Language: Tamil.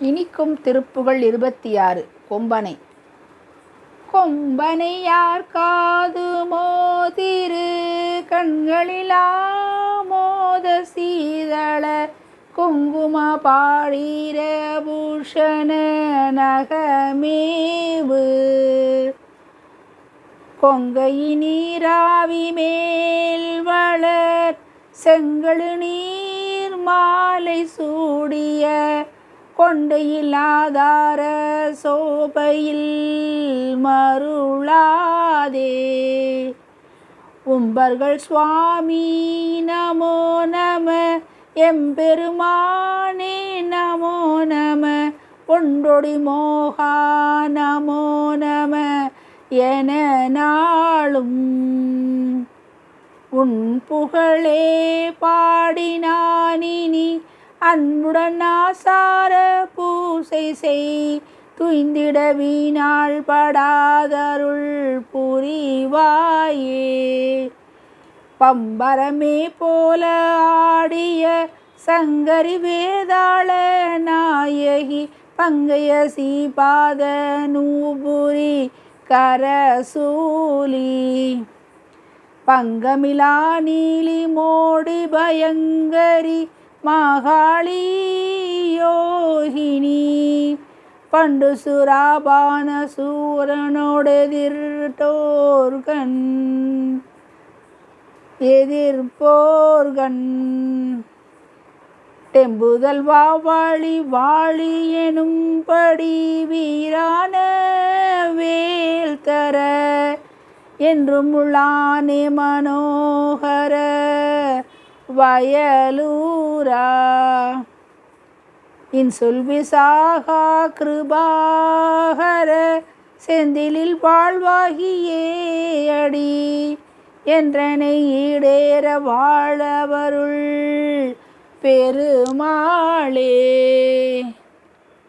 இனிக்கும் திருப்புகள் இருபத்தி ஆறு கொம்பனை. கொம்பனை யார் காது மோதிரு கண்களிலா மோத சீதள குங்கும பாழிர பூஷண நகமேவு. கொங்கை நீராவி மேல் வளர் செங்கழு நீர் மாலை சூடிய கொண்டு இல்லாதார சோபையில் மருளாதே. உம்பர்கள் சுவாமி நமோ நம எம்பெருமானே நமோ நம ஒன்றொடி மோகா நமோ நம என நாளும். உன் புகழே பாடினானினி அன்புடன் ஆசார பூசை செய். துய்ந்திட வீணாள் படாதருள் புரிவாயே. பம்பரமே போல ஆடிய சங்கரி வேதாள நாயகி பங்கைய சீபாத நூபுரி கரசூலி. பங்கமிலா நீலி மோடி பயங்கரி மகாளி யோகினி பண்டு சுராபான சூரனோடெதிர்த்தோர்கண். எதிர்ப்போர்கண். டெம்புதல் வாவாளி வாழி எனும்படி வீரான வேல் தர. என்றும் உள்ளானே மனோகர. வயலூரா. இன்சொல் விசாகா கிருபாகர செந்திலில் வாழ்வாகியே அடி. என்றனை ஈடேற வாழவருள் பெருமாளே.